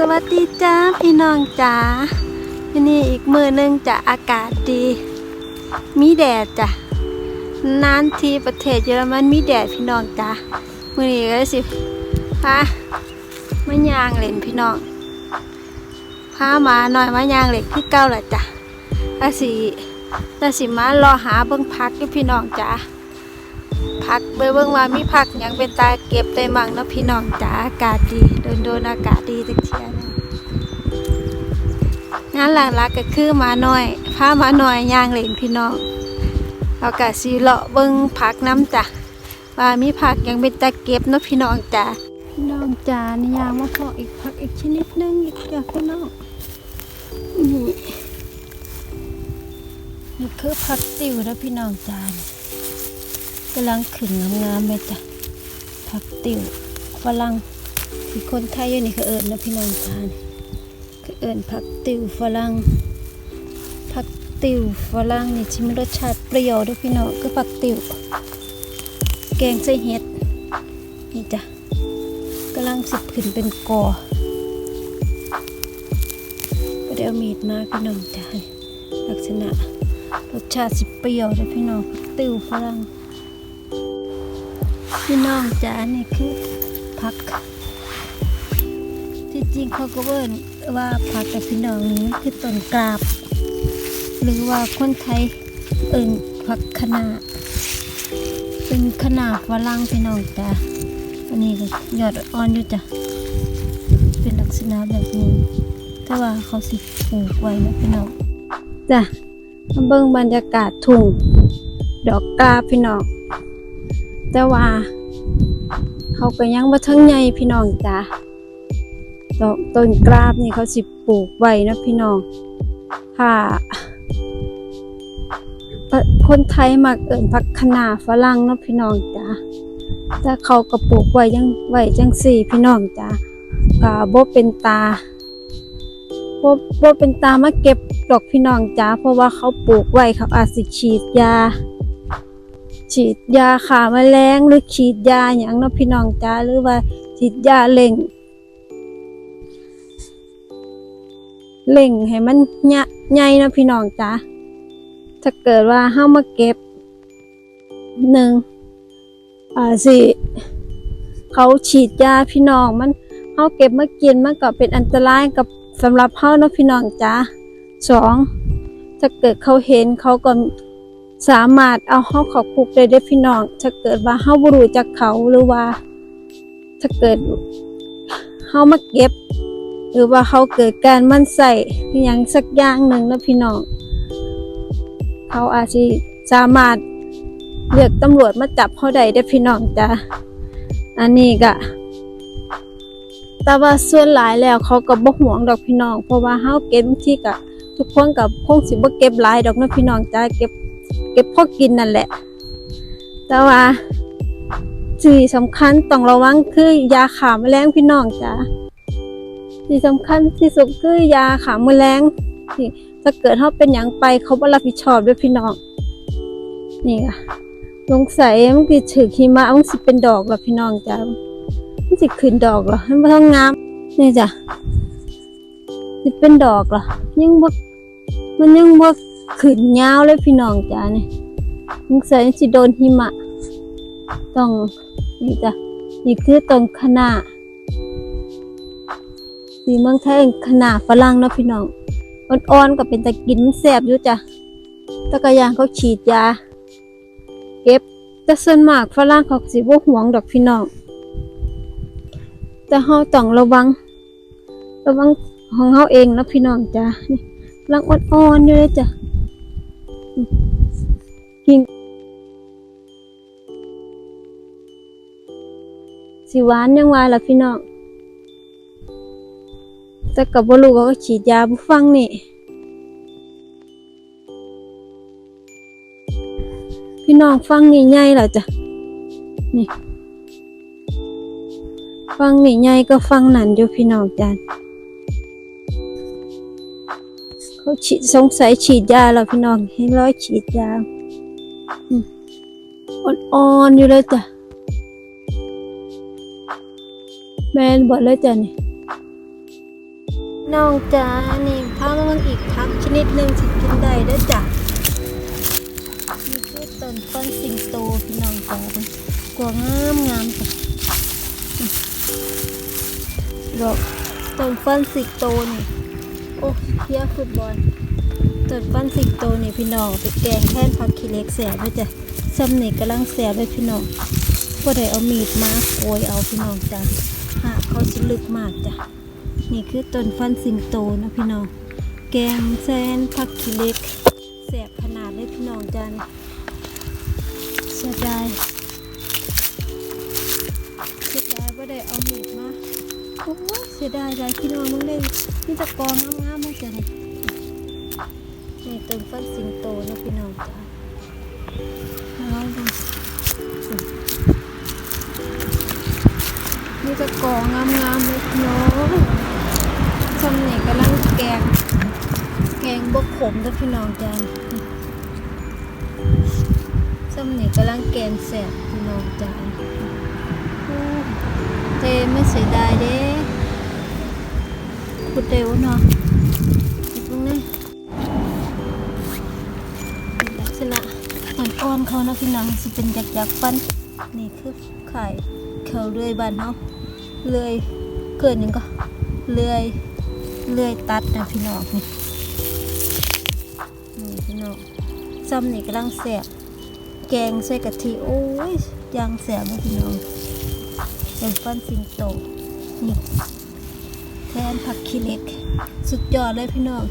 สวัสดีจ้าพี่น้องจ๋าวันนี้อีกมือหนึงจะอากาศดี มีแดดจ้ะนานทีประเทศเยอรมันมีแดดพี่น้องจ้ามือนี้ก็สิพามาย่างเล่นพี่น้องพามาหน่อยมายางเล่นที่เก้าแหละจ้ะอาสิอาสิมารอหาเบิ่งพักอยู่พี่น้องจ้า พักไปเบิ่งว่ามีผักยังเป็นตาเก็บได้มั่งเนาะพี่น้องจ๋าอากาศดีโดนโดนอากาศดีจักเที่ยหนึงานหลักๆก็คือมาหน้อยพามาหน้อยย่างเหล่นพี่น้องแล้วก็สิเลาะเบิ่งผักน้ำจ้ะว่ามีผักยังเป็นตาเก็บเนาะพี่น้องจ๋าพี่น้องจ๋านี่ยางมาเพาะอีกผักอีกชนิดหนึงอีกจ้ะพี่น้องนี่นี่คือผักติ๋วนะพี่น้องจ๋า กำลังขึ้นงามๆเลยจ้ะผักติ๋วฝรั่งที่คนไทยอยู่นี่เขาเอิญนะพี่น้องทานเขาเอิญผักติ๋วฝรั่งผักติ๋วฝรั่งนี่ชิมรสชาติเปรี้ยวด้วยพี่น้องก็ผักติ๋วแกงใส่เห็ดนี่จ้ะกำลังสิบขึ้นเป็นกอก็ได้เอามีดมาพี่น้องจ้ะลักษณะรสชาติสิเปรี้ยวด้วยพี่น้องผักติ๋วฝรั่ง พี่น้องจ๋านี่คือผัก ที่จริงเขาก็เบิ่นว่าผักกับพี่น้องนี้คือต้นกราบ หรือว่าคนไทยเอิ่นผักคะนาเป็นคะนาฝรั่งพี่น้องจ้าอันนี้ก็ยอดอ่อนอยู่จ้ะเป็นลักษณะแบบนี้แต่ว่าเขาสิปลูกไว้นะพี่น้องจ้ะมาเบิ่งบรรยากาศทุ่งดอกกาพี่น้องแต่ว่า เขาก็ยังบ่ทั้งใหญ่พี่น้องจ้าดอกต้นกราบนี่เขาสิปลูกไว้นะพี่น้องถ้าเอ่อคนไทยมักเอิ่นผักคนาฝรั่งเนาะพี่น้องจ้าแต่เขาก็ปลูกไว้ยังไว้จังสี่พี่น้องจ้าก็บ่เป็นตาบ่บ่เป็นตามาเก็บดอกพี่น้องจ้าเพราะว่าเขาปลูกไว้เขาอาจสิฉีดยา ฉีดยาฆ่าแมลงหรือฉีดยาอย่างเนาะพี่น้องจ้าหรือว่าฉีดยาเล่งเล่งให้มันใหญ่เนาะพี่น้องจ้าถ้าเกิดว่าเฮามาเก็บหนึ่งอ่าสิเขาฉีดยาพี่น้องมันเฮาเก็บมากินมันก็เป็นอันตรายกับสำหรับเฮาเนาะพี่น้องจ้าสองถ้าเกิดเขาเห็นเขาก็ สามารถเอาเฮาเข้าคุกได้เด้พี่น้อง ถ้าเกิดว่าเฮาบ่รู้จักเขาหรือว่า ถ้าเกิดเฮามาเก็บ หรือว่าเขาเกิดการมั่นใส่อย่างสักอย่างหนึ่งนะพี่น้องเขาอาจสิสามารถเรียกตำรวจมาจับเขาได้เด้พี่น้องจ้ะอันนี้ก็แต่ว่าส่วนหลายแล้วเขาก็บ่ห่วงดอกพี่น้อง เพราะว่าเฮาเก็บที่ก็ทุกคนก็คงสิบ่เก็บหลายดอกนะพี่น้องจ้ะเก็บ ก็บพอกินนั่นแหละ แต่ว่าสิ่งสำคัญต้องระวังคือยาขาแมลงพี่น้องจ้ะที่สำคัญที่สุดคือยาขาแมลงที่ถ้าเกิดเขาเป็นอย่างไปเขาบ่รับผิดชอบด้วยพี่น้อง นี่ค่ะสงสัยมันคือถือขีมะมันสิเป็นดอกหรอพี่น้องจ้ะมันสิขึ้นดอกเหรอมันบ่ต้องงามนี่จ้ะสิเป็นดอกเหรอยังบ่มันยังบ่ ขึ้นยาวเลยพี่น้องจ้าเนี่ยสงสัยสิโดนหิมะ ต้องนี่จ้ะนี่คือตรงขนาดสีเมืองไทยขนาดฝรั่งเนาะพี่น้องอ่อนๆก็เป็นตะกินแซ่บอยู่จ้ะตะกะยางเขาฉีดยา เก็บแต่ส่วนมากฝรั่งเขาสิบ่หวงดอกพี่น้องแต่เฮาต้องระวัง ระวังของเฮาเองนะพี่น้องจ้ะนี่รังอ่อนๆอยู่เลยจ้ะ กินสิหวานยังว่าล่ะพี่น้องแต่กับบ่รู้ว่าเขาฉีดยาบุฟังนี่พี่น้องฟังนี่ใหญ่แล้วจ้ะนี่ฟังนี่ใหญ่ก็ฟังนั่นอยู่พี่น้องจ้ะเขาฉีดสงสัยฉีดยาแล้วพี่น้องให้ร้อยฉีดยา อ่อนๆอยู่เลยจ้ะแมนบดเลยจ้ะนี่น้องจ้านี่พามาเบิ่งอีกพักชนิดหนึ่งที่กินได้ด้อจ้ะนี่คือต้นต้นสิงโตพี่น้องจ้าเป็นกลัวงามงามจ้ะดอกต้นฟันสิงโตนี่โอ้เพียฟุตบอล ต้นฟันสิงโตนี่พี่น้องไปแกงแค่นผักขี้เล็กแสบด้วยจ้ะซ้ำนี่กำลังแสบเลยพี่น้องก็ได้เอามีดมาโกยเอาพี่น้องจ้ะหากเขาสิลึกมากจ้ะนี่คือต้นฟันสิงโตนะพี่น้อง แกงแซนผักขี้เล็กแสบขนาดเลยพี่น้องจ้านี่เสียดายเสียดายว่าได้เอามีดมาโอ้เสียดายเลยพี่น้องมึงได้นี่ตะกองงามๆมึงจ้ะ นี่นี่ต้นฟันสิงโตนะพี่น้องจ้าน้องดูนี่ตะกองงามๆเลยน้องสำเนียกำลังแกง แกงบกขมด้วยพี่น้องจ้าสำเนียกำลังแกงแสบพี่น้องจ้าโอ้เจไม่เสียดายเด้ขุดเร็วเนาะอีกตรงนี้เอ่อนเขานะพี่น้องสิเป็นยักษ์ๆปั้นนี่คือไข่เขาเลื่อยบานเนาะเลื่อยเกินยังก็เลื่อยเลื่อยตัดนะพี่น้องนี่นี่พี่น้องซ้ำนี่กำลังแสบแกงใส่กะทิโอ้ยยางแสบนะพี่น้องเป็นฟันสิงโตนี่แทนผักขี้เล็ก สุดยอดเลยพี่น้อง